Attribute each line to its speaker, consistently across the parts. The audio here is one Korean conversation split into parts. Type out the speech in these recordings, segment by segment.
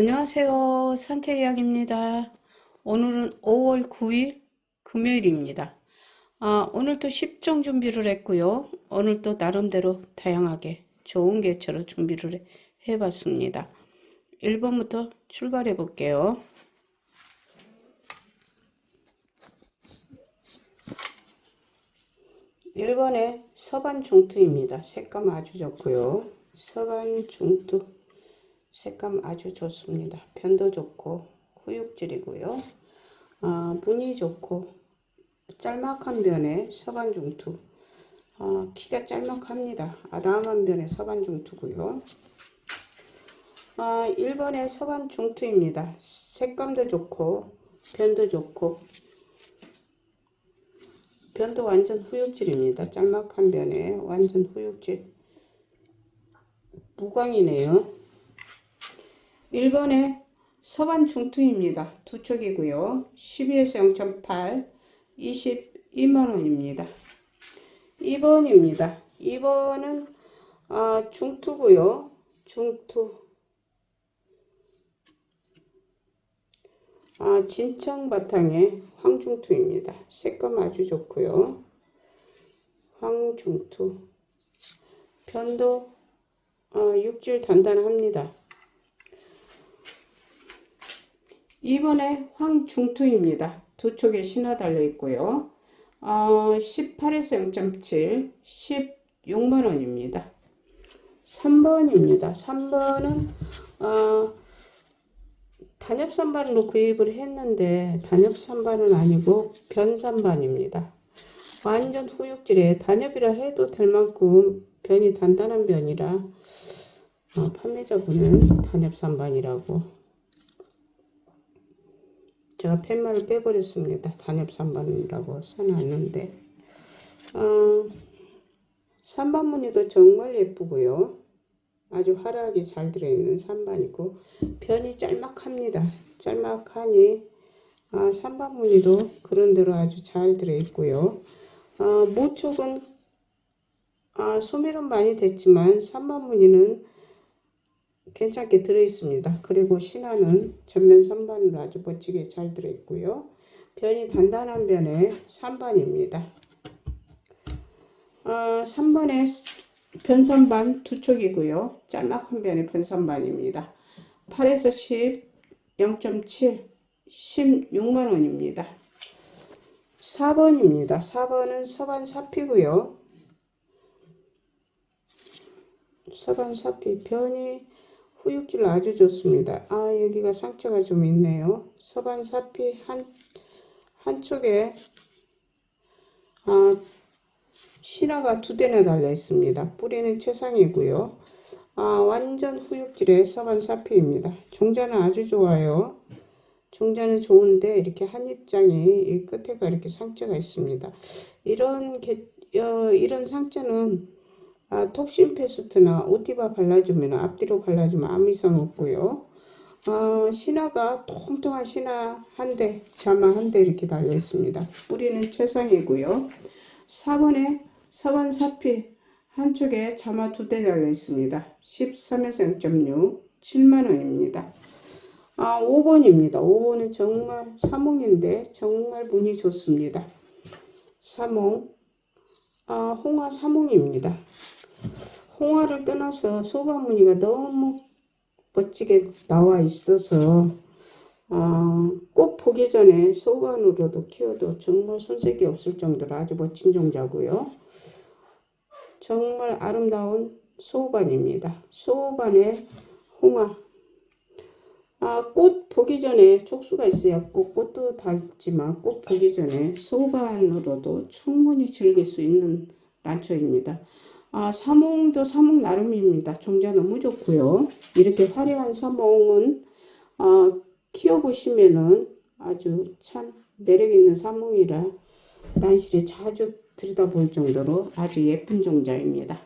Speaker 1: 안녕하세요. 산책 이야기입니다. 오늘은 5월 9일 금요일입니다. 아, 오늘도 10종 준비를 했고요. 오늘도 나름대로 다양하게 좋은 개체로 준비를 해- 해봤습니다. 1번부터 출발해 볼게요. 1번에 서반 중투입니다. 색감 아주 좋고요. 서반 중투 색감 아주 좋습니다. 편도 좋고 후육질이고요. 아, 무늬 좋고 짤막한 변에 서반중투 아, 키가 짤막합니다. 아담한 변에 서반중투고요. 아, 1번에 서반중투입니다. 색감도 좋고 변도 좋고 변도 완전 후육질입니다. 짤막한 변에 완전 후육질 무광이네요. 1번에 서반 중투입니다. 두 척이고요. 12에서 0.8, 22만원입니다. 2번입니다. 2번은 아, 중투고요. 중투. 아, 진청 바탕에 황중투입니다. 색감 아주 좋고요. 황중투. 편도 아, 육질 단단합니다. 2번에 황중투입니다. 두 촉에 신화 달려 있고요. 어, 18에서 0.7, 16만원입니다. 3번입니다. 3번은, 어, 단엽산반으로 구입을 했는데, 단엽산반은 아니고, 변산반입니다. 완전 후육질에 단엽이라 해도 될 만큼 변이 단단한 변이라, 어, 판매자분은 단엽산반이라고 제가 팻말을 빼버렸습니다. 단엽 3번이라고 써놨는데 어, 3번 무늬도 정말 예쁘고요. 아주 화려하게 잘 들어있는 3번이고 변이 짤막합니다. 짤막하니 아, 3번 무늬도 그런대로 아주 잘 들어있고요. 어, 모촉은 아, 소멸은 많이 됐지만 3번 무늬는 괜찮게 들어있습니다. 그리고 신화는 전면 선반으로 아주 멋지게 잘 들어있고요. 변이 단단한 변에 3번입니다. 어, 3번에 변선반 두 촉이고요. 짤막한 변의 변선반입니다. 8에서 10, 0.7, 16만원입니다. 4번입니다. 4번은 서반 사피고요. 서반 사피 변이 후육질 아주 좋습니다. 아 여기가 상처가 좀 있네요. 서반 사피 한 한쪽에 아 신화가 두 대나 달려 있습니다. 뿌리는 최상이고요. 아 완전 후육질의 서반 사피입니다. 종자는 아주 좋아요. 종자는 좋은데 이렇게 한 입장이 이 끝에가 이렇게 상처가 있습니다. 이런 게, 어, 이런 상처는 아, 톡신 페스트나 오티바 발라주면 앞뒤로 발라주면 아무 이상 없고요. 어, 신화가 통통한 신화 한 대, 자마 한 대 이렇게 달려 있습니다. 뿌리는 최상이고요. 4번에 서반 사피 한쪽에 자마 두 대 달려 있습니다. 13에서 0.6, 7만원입니다. 아, 5번입니다. 5번은 정말 사몽인데 정말 무늬 좋습니다. 사몽, 아, 홍화 사몽입니다. 홍화를 떠나서 소반 무늬가 너무 멋지게 나와 있어서 어, 꼭 보기 전에 소반으로도 키워도 정말 손색이 없을 정도로 아주 멋진 종자고요. 정말 아름다운 소반입니다. 소반의 홍화 아, 꽃 보기 전에 촉수가 있어야 꽃, 꽃도 닳지만 꽃 보기 전에 소반으로도 충분히 즐길 수 있는 난초입니다. 아, 사몽도 사몽 나름입니다. 종자 너무 좋고요. 이렇게 화려한 사몽은 아, 키워보시면은 아주 참 매력 있는 사몽이라 난실에 자주 들여다볼 정도로 아주 예쁜 종자입니다.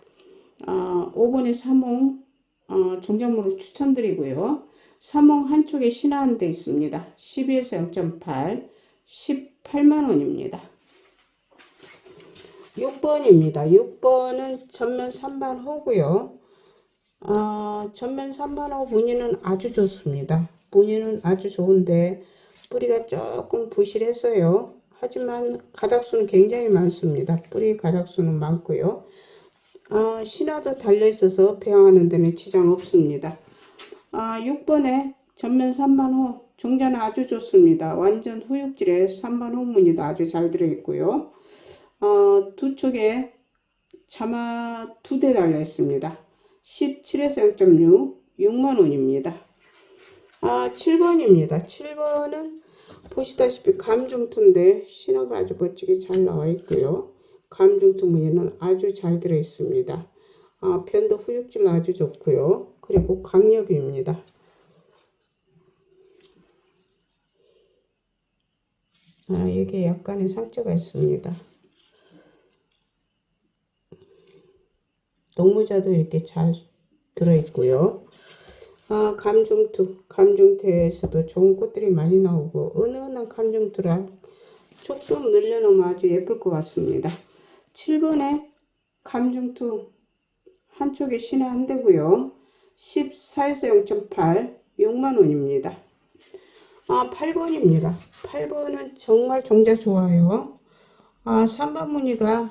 Speaker 1: 아, 5번의 사몽 아, 종자물을 추천드리고요. 사몽 한쪽에 신화한 데 있습니다. 12에서 0.8, 18만원입니다. 6번입니다. 6번은 전면 3반 호고요. 아, 전면 3반 호 무늬는 아주 좋습니다. 무늬는 아주 좋은데 뿌리가 조금 부실했어요. 하지만 가닥수는 굉장히 많습니다. 뿌리 가닥수는 많고요. 아, 신화도 달려 있어서 배양하는 데는 지장 없습니다. 아, 6번에 전면 3반호 종자는 아주 좋습니다. 완전 후육질에 3반호 무늬도 아주 잘 들어있고요. 어, 두 쪽에 자마 두 대 달려 있습니다. 17에서 0.6, 6만원입니다. 아, 7번입니다. 7번은 보시다시피 감중투인데 신화가 아주 멋지게 잘 나와 있고요. 감중투 무늬는 아주 잘 들어 있습니다. 아, 편도 후육질 아주 좋고요. 그리고 강력입니다. 아, 이게 약간의 상처가 있습니다. 농무자도 이렇게 잘 들어있고요. 아, 감중투. 감중태에서도 좋은 꽃들이 많이 나오고, 은은한 감중투라 촉수음 늘려놓으면 아주 예쁠 것 같습니다. 7번에 감중투 한쪽에 신화 한 대고요. 14에서 0.8, 6만원입니다. 아, 8번입니다. 8번은 정말 종자 좋아요. 아, 3번 무늬가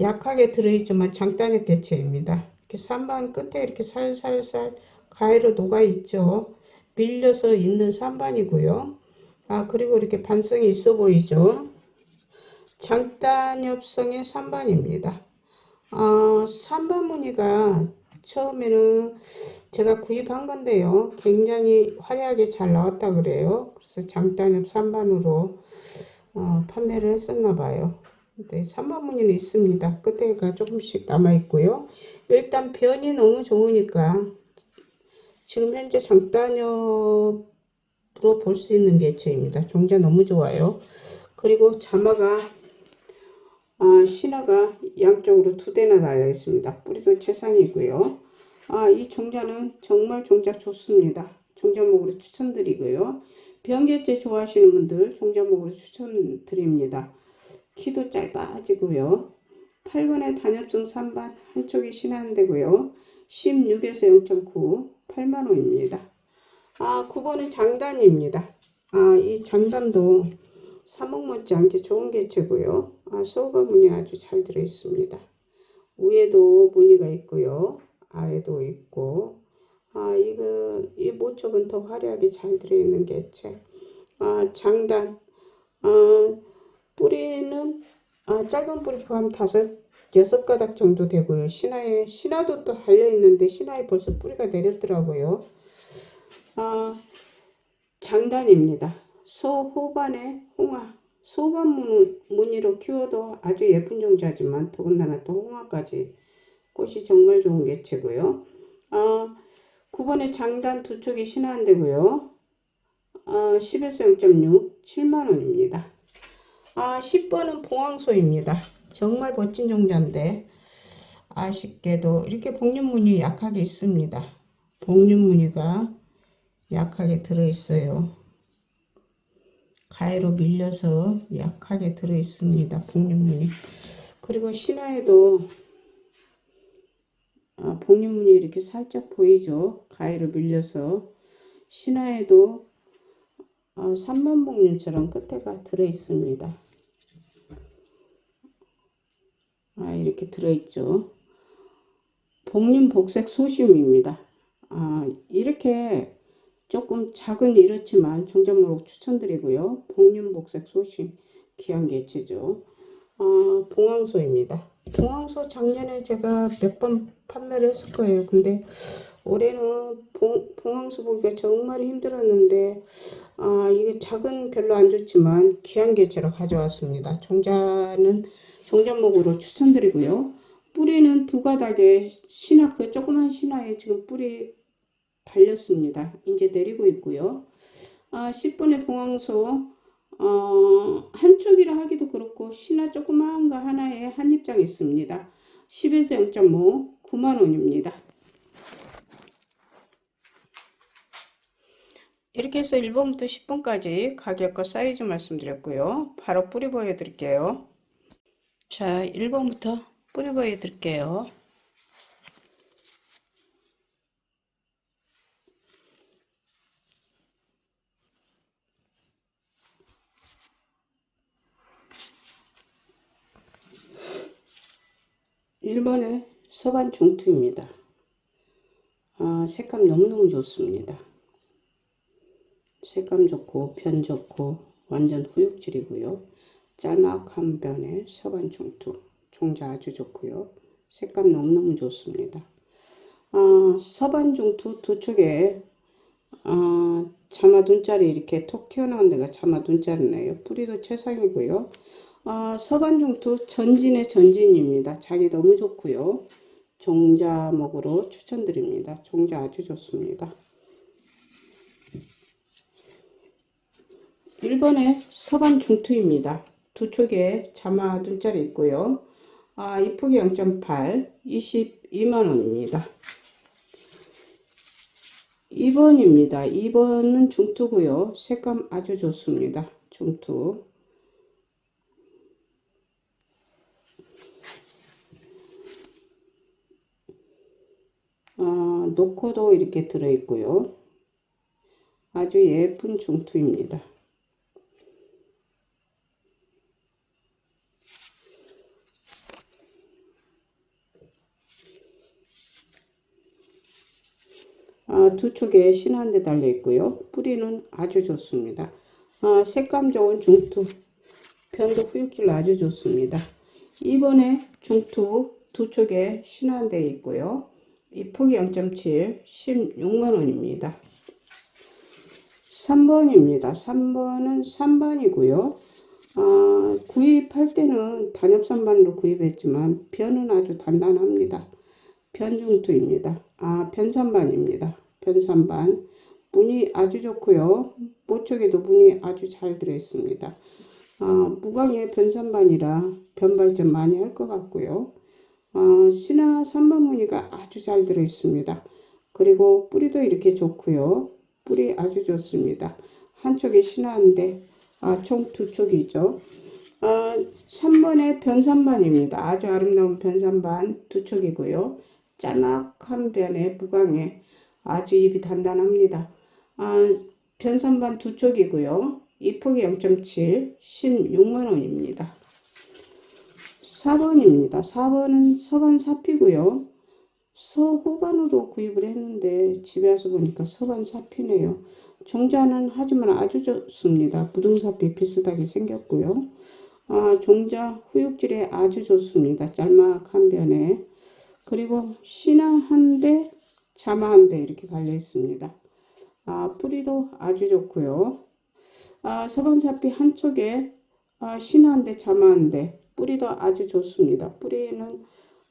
Speaker 1: 약하게 들어있지만 장단의 개체입니다. 이렇게 3번 끝에 이렇게 살살살 가위로 녹아있죠. 밀려서 있는 3반이고요. 아, 그리고 이렇게 반성이 있어 보이죠. 장단엽성의 3반입니다. 아, 3번 무늬가 처음에는 제가 구입한 건데요. 굉장히 화려하게 잘 나왔다 그래요. 그래서 장단엽 3반으로 어, 판매를 했었나 봐요. 네, 3번 무늬는 있습니다. 끝에가 조금씩 남아 있고요. 일단 변이 너무 좋으니까 지금 현재 장단엽으로 볼 수 있는 개체입니다. 종자 너무 좋아요. 그리고 자마가 아, 신화가 양쪽으로 두 대나 달려 있습니다. 뿌리도 최상이고요. 아, 이 종자는 정말 종자 좋습니다. 종자목으로 추천드리고요. 변개체 좋아하시는 분들 종자목으로 추천드립니다. 키도 짧아지고요. 8번에 단엽성 3반 한쪽이 신한되고요. 16에서 0.9 8만원입니다. 아 9번은 장단입니다. 아이 장단도 사목 못지않게 좋은 개체고요. 아 소바 무늬 아주 잘 들어있습니다. 위에도 무늬가 있고요. 아래도 있고 아 이거 이 모척은 더 화려하게 잘 들어있는 개체. 아 장단 아 뿌리는 아, 짧은 뿌리 포함 다섯 여섯 가닥 정도 되고요. 신화에 신화도 또 달려 있는데 신화에 벌써 뿌리가 내렸더라고요. 아, 장단입니다. 소호반의 홍화 소반 무- 무늬로 키워도 아주 예쁜 종자지만 더군다나 또 홍화까지 꽃이 정말 좋은 개체고요. 아, 9번의 장단 두 쪽이 신화인데고요. 아, 10에서 0.6 7만원입니다. 아, 10번은 봉황소입니다. 정말 멋진 종자인데 아쉽게도 이렇게 복륜무늬 약하게 있습니다. 복륜무늬가 약하게 들어있어요. 가위로 밀려서 약하게 들어있습니다. 복륜무늬. 그리고 신화에도 아, 복륜무늬 이렇게 살짝 보이죠? 가위로 밀려서 신화에도 아, 삼만복륜처럼 끝에가 들어있습니다. 아, 이렇게 들어있죠. 복륜 복색 소심입니다. 아, 이렇게 조금 작은 이렇지만 종잣모록 추천드리고요. 복륜 복색 소심 귀한 개체죠. 아, 봉황소입니다. 봉황소 작년에 제가 몇 번 판매를 했을 거예요. 근데 올해는 봉, 봉황소 보기가 정말 힘들었는데 아, 이게 작은 별로 안 좋지만 귀한 개체로 가져왔습니다. 종자는 종잣목으로 추천드리고요. 뿌리는 두 가닥에 신화 그 조그만 신화에 지금 뿌리 달렸습니다. 이제 내리고 있고요. 아, 10분의 봉황소 어, 한쪽이라 하기도 그렇고 신화 조그만 거 하나에 한 입장 있습니다. 10에서 0.5 9만원입니다. 이렇게 해서 1번부터 10번까지 가격과 사이즈 말씀드렸고요. 바로 뿌리 보여드릴게요. 자, 1번부터 뿌려봐야 될게요. 1번의 서반 중투입니다. 아, 색감 너무너무 좋습니다. 색감 좋고 편 좋고 완전 후육질이고요. 짤막 한 변에 서반 중투 종자 아주 좋고요. 색감 너무너무 좋습니다. 아, 서반 중투 두 축에 아, 자마 눈자리 이렇게 톡 튀어나온 데가 자마 눈자리네요. 뿌리도 최상이고요. 아, 서반 중투 전진의 전진입니다. 자기 너무 좋고요. 종자목으로 추천드립니다. 종자 아주 좋습니다. 1번에 서반 중투입니다. 두 쪽에 자마 눈자리 있고요. 아, 이 폭이 0.8, 22만원입니다. 2번입니다. 2번은 중투고요. 색감 아주 좋습니다. 중투. 아, 노코도 이렇게 들어있고요. 아주 예쁜 중투입니다. 아, 두 축에 신한대 달려 있고요. 뿌리는 아주 좋습니다. 아, 색감 좋은 중투. 편도 후육질 아주 좋습니다. 이번에 중투 두 축에 신한대 있고요. 이 폭이 0.7, 16만원입니다. 3번입니다. 3번은 3반이고요. 아, 구입할 때는 단엽 3반으로 구입했지만 변은 아주 단단합니다. 변중투입니다. 아, 변산반입니다. 변산반. 문이 아주 좋고요. 모쪽에도 문이 아주 잘 들어있습니다. 아, 무광의 변산반이라 변발점 많이 할 것 같고요. 어, 신화 3번 무늬가 아주 잘 들어있습니다. 그리고 뿌리도 이렇게 좋고요. 뿌리 아주 좋습니다. 한쪽에 신화인데 아, 총두 촉이죠. 아, 3번의 변산반입니다. 아주 아름다운 변산반 두 촉이고요. 짤막한 변에 무광에 아주 입이 단단합니다. 아, 변산반 두 촉이고요. 이 폭이 0.7, 16만원입니다. 4번입니다. 4번은 서반 사피고요. 서호반으로 구입을 했는데 집에 와서 보니까 서반 사피네요. 종자는 하지만 아주 좋습니다. 부등사피 비슷하게 생겼고요. 아, 종자 후육질에 아주 좋습니다. 짤막한 변에. 그리고 신화 한 대, 대 이렇게 달려 있습니다. 아, 뿌리도 아주 좋고요. 아, 서반사피 한쪽에 아, 신화 한 대, 자마 한 대. 뿌리도 아주 좋습니다. 뿌리는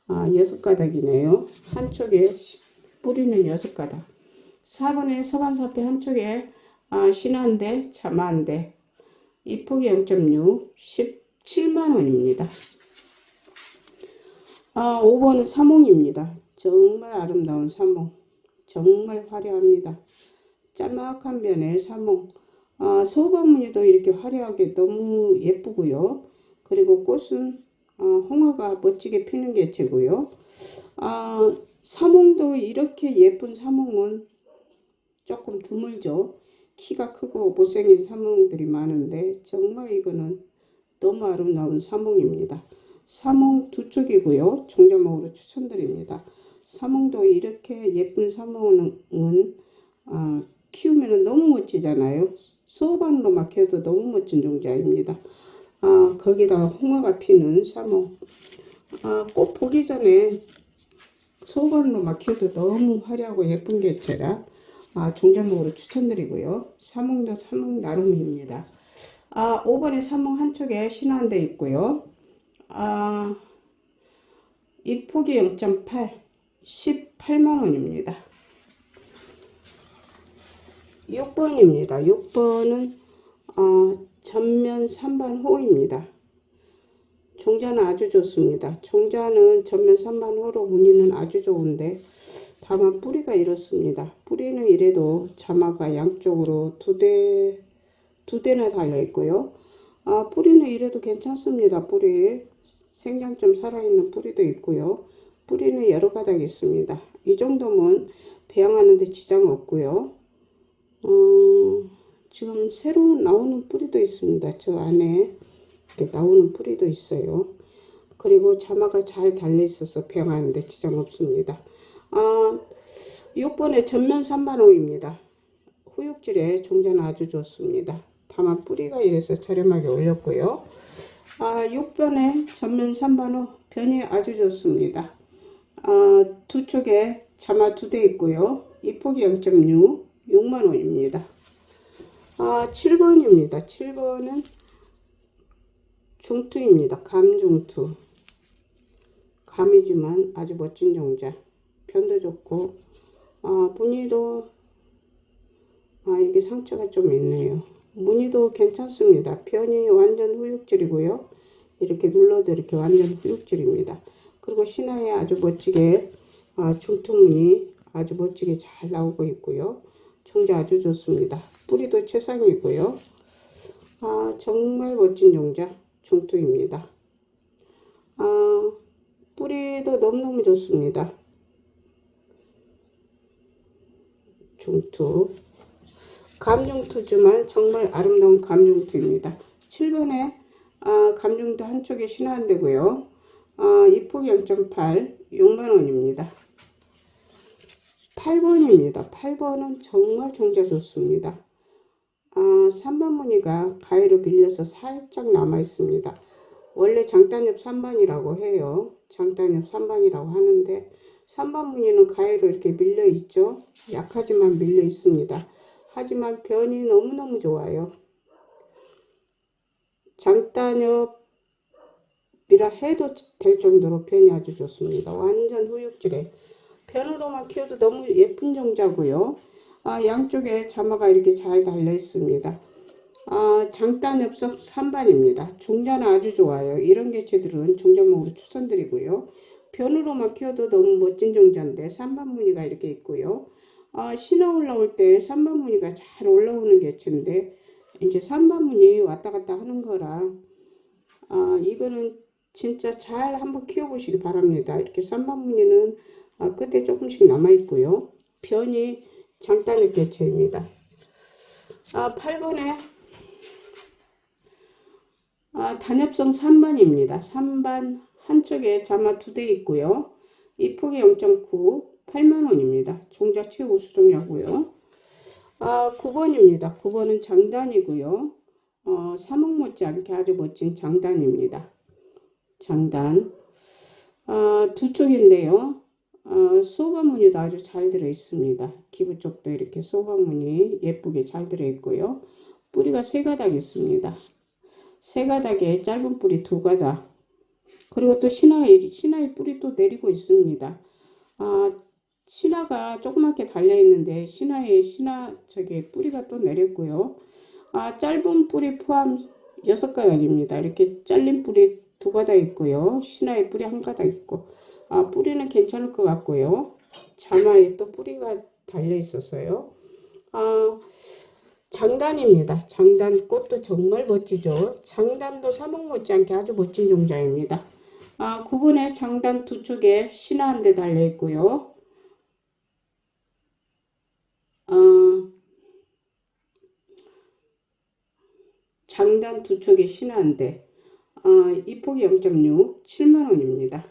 Speaker 1: 아, 여섯 가닥이네요. 한쪽에 시- 뿌리는 여섯 가닥. 4번에 서반사피 한쪽에 아, 신한대, 자마한대. 이 폭이 0.6, 17만 원입니다. 아, 5번은 사몽입니다. 정말 아름다운 사몽. 정말 화려합니다. 짤막한 면의 사몽. 아, 소방무늬도 이렇게 화려하게 너무 예쁘고요. 그리고 꽃은 어, 홍화가 멋지게 피는 게 최고요. 아, 사몽도 이렇게 예쁜 사몽은 조금 드물죠. 키가 크고 못생긴 사몽들이 많은데 정말 이거는 너무 아름다운 사몽입니다. 사몽 두 쪽이고요. 종자목으로 추천드립니다. 사몽도 이렇게 예쁜 사몽은 아, 키우면 너무 멋지잖아요. 소반으로 막 키워도 너무 멋진 종자입니다. 아, 거기다가 홍화가 피는 사모. 아, 꽃 보기 전에 소반으로 막 키워도 너무 화려하고 예쁜 개체라 아, 종자목으로 추천드리고요. 사몽도 사몽 나름입니다. 아, 5번에 사몽 한쪽에 신한대 있고요. 아, 이 폭이 0.8, 18만원입니다. 6번입니다. 6번은 어, 전면 3반 호입니다. 종자는 아주 좋습니다. 종자는 전면 3반 호로 무늬는 아주 좋은데 다만 뿌리가 이렇습니다. 뿌리는 이래도 자마가 양쪽으로 두 대, 두 대나 달려 있고요. 아, 뿌리는 이래도 괜찮습니다. 뿌리. 생장점 살아있는 뿌리도 있고요. 뿌리는 여러 가닥 있습니다. 이 정도면 배양하는데 지장 없고요. 어, 지금 새로 나오는 뿌리도 있습니다. 저 안에 이렇게 나오는 뿌리도 있어요. 그리고 자마가 잘 달려 있어서 병하는데 지장 없습니다. 아, 6번에 전면 3만호입니다. 후육질에 종자는 아주 좋습니다. 다만 뿌리가 이래서 저렴하게 올렸고요. 아, 6번에 전면 3만호 변이 아주 좋습니다. 아, 두 쪽에 자마 두 대 있고요. 이 폭이 0.6, 6만원입니다. 아, 7번입니다. 7번은 중투입니다. 감중투. 감이지만 아주 멋진 종자. 편도 좋고, 아, 무늬도, 아, 이게 상처가 좀 있네요. 무늬도 괜찮습니다. 편이 완전 후육질이고요. 이렇게 눌러도 이렇게 완전 후육질입니다. 그리고 신화에 아주 멋지게, 아, 중투무늬 아주 멋지게 잘 나오고 있고요. 종자 아주 좋습니다. 뿌리도 최상이고요. 아, 정말 멋진 종자 중투입니다. 아, 뿌리도 너무너무 좋습니다. 중투. 감중투지만 정말 아름다운 감중투입니다. 7번에 아, 감중투 한쪽에 신화한대고요. 아, 이폭 0.8, 6만원입니다. 8번입니다. 8번은 정말 종자 좋습니다. 아, 3번 무늬가 가위로 밀려서 살짝 남아 있습니다. 원래 장단엽 3반이라고 해요. 장단엽 3반이라고 하는데 3번 무늬는 가위로 이렇게 밀려 있죠. 약하지만 밀려 있습니다. 하지만 변이 너무너무 좋아요. 장단엽 이라 해도 될 정도로 변이 아주 좋습니다. 완전 후육질에 변으로만 키워도 너무 예쁜 종자고요. 아, 양쪽에 자마가 이렇게 잘 달려 있습니다. 아, 장단 엽석 3반입니다. 종자는 아주 좋아요. 이런 개체들은 종자목으로 추천드리고요. 변으로만 키워도 너무 멋진 종자인데 3반 무늬가 이렇게 있고요. 아, 신화 올라올 때 3반 무늬가 잘 올라오는 개체인데 이제 3반 무늬 왔다 갔다 하는 거라 아, 이거는 진짜 잘 한번 키워보시기 바랍니다. 이렇게 3반 무늬는 아, 끝에 조금씩 남아 있고요. 변이 장단의 개체입니다. 아, 8번에 아, 단엽성 3반입니다. 3반 한쪽에 자마 두대 있고요. 이 폭이 0.9, 8만원입니다. 종자 최고 수정ля고요. 아, 9번입니다. 9번은 장단이고요. 어, 3억 못지않게 아주 멋진 장단입니다. 장단. 아, 두 쪽인데요. 어, 소바무늬도 아주 잘 들어 있습니다. 기부 쪽도 이렇게 소바무늬 예쁘게 잘 들어 있고요. 뿌리가 세 가닥 있습니다. 세 가닥에 짧은 뿌리 두 가닥. 그리고 또 신화의, 신화의 뿌리 또 내리고 있습니다. 아, 신화가 조그맣게 달려 있는데 신화의 신화 저기 뿌리가 또 내렸고요. 아, 짧은 뿌리 포함 여섯 가닥입니다. 이렇게 잘린 뿌리 두 가닥 있고요. 신화의 뿌리 한 가닥 있고. 아, 뿌리는 괜찮을 것 같고요. 자마에 또 뿌리가 달려 있었어요. 아, 장단입니다. 장단 꽃도 정말 멋지죠. 장단도 사목 못지않게 아주 멋진 종자입니다. 아, 9번에 장단 두 쪽에 신화 한 대 달려 있고요. 아, 장단 두 쪽에 신화 한 대. 아, 이 폭이 0.6, 7만원입니다.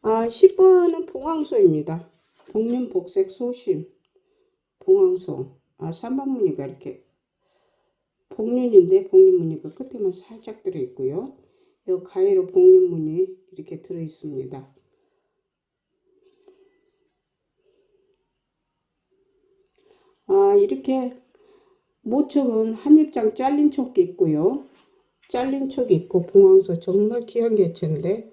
Speaker 1: 아, 10번은 봉황소입니다. 복륜 복색 소심. 봉황소. 아, 3번 무늬가 이렇게 복륜인데 복륜 무늬가 끝에만 살짝 들어 있고요. 요 가위로 복륜 무늬 이렇게 들어 있습니다. 아, 이렇게 모척은 한 입장 잘린 촉이 있고요. 잘린 촉이 있고 봉황소 정말 귀한 개체인데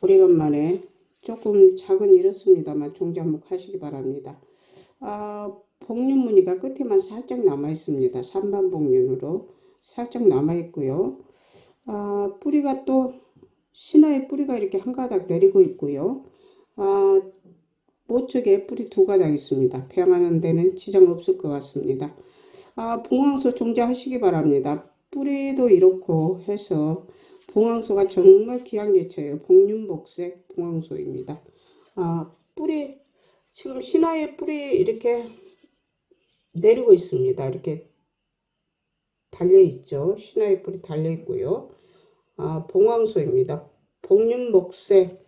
Speaker 1: 오래간만에 조금 작은 이렇습니다만 종자목 하시기 바랍니다. 아, 복륜 무늬가 끝에만 살짝 남아 있습니다. 3반 복륜으로 살짝 남아 있고요. 아, 뿌리가 또 신화의 뿌리가 이렇게 한 가닥 내리고 있고요. 아, 모쪽에 뿌리 두 가닥 있습니다. 병하는 데는 지장 없을 것 같습니다. 아, 봉황소 종자 하시기 바랍니다. 뿌리도 이렇고 해서 봉황소가 정말 귀한 개체예요. 복륜복색 봉황소입니다. 아, 뿌리 지금 신화의 뿌리 이렇게 내리고 있습니다. 이렇게 달려 있죠. 신화의 뿌리 달려 있고요. 아, 봉황소입니다. 복륜목색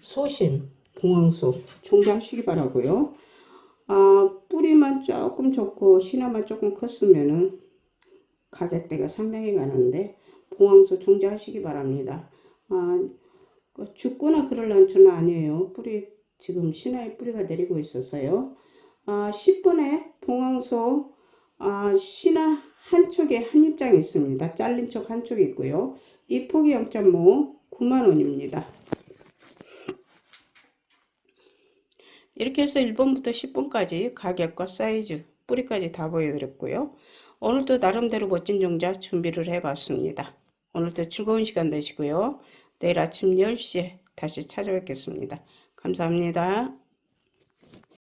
Speaker 1: 소심 봉황소 종자하시기 바라고요. 아, 뿌리만 조금 좋고 신화만 조금 컸으면은 가격대가 상당히 가는데 봉황소 종자하시기 바랍니다. 아, 그 죽거나 그럴 란초는 아니에요. 뿌리 지금 신화의 뿌리가 내리고 있어서요. 아, 10번에 봉황소 아, 신화 한쪽에 한 입장이 있습니다. 잘린 쪽 한쪽이 있고요. 이 폭이 0.5 9만원입니다. 이렇게 해서 1번부터 10번까지 가격과 사이즈, 뿌리까지 다 보여드렸고요. 오늘도 나름대로 멋진 종자 준비를 해봤습니다. 오늘도 즐거운 시간 되시고요. 내일 아침 10시에 다시 찾아뵙겠습니다. 감사합니다.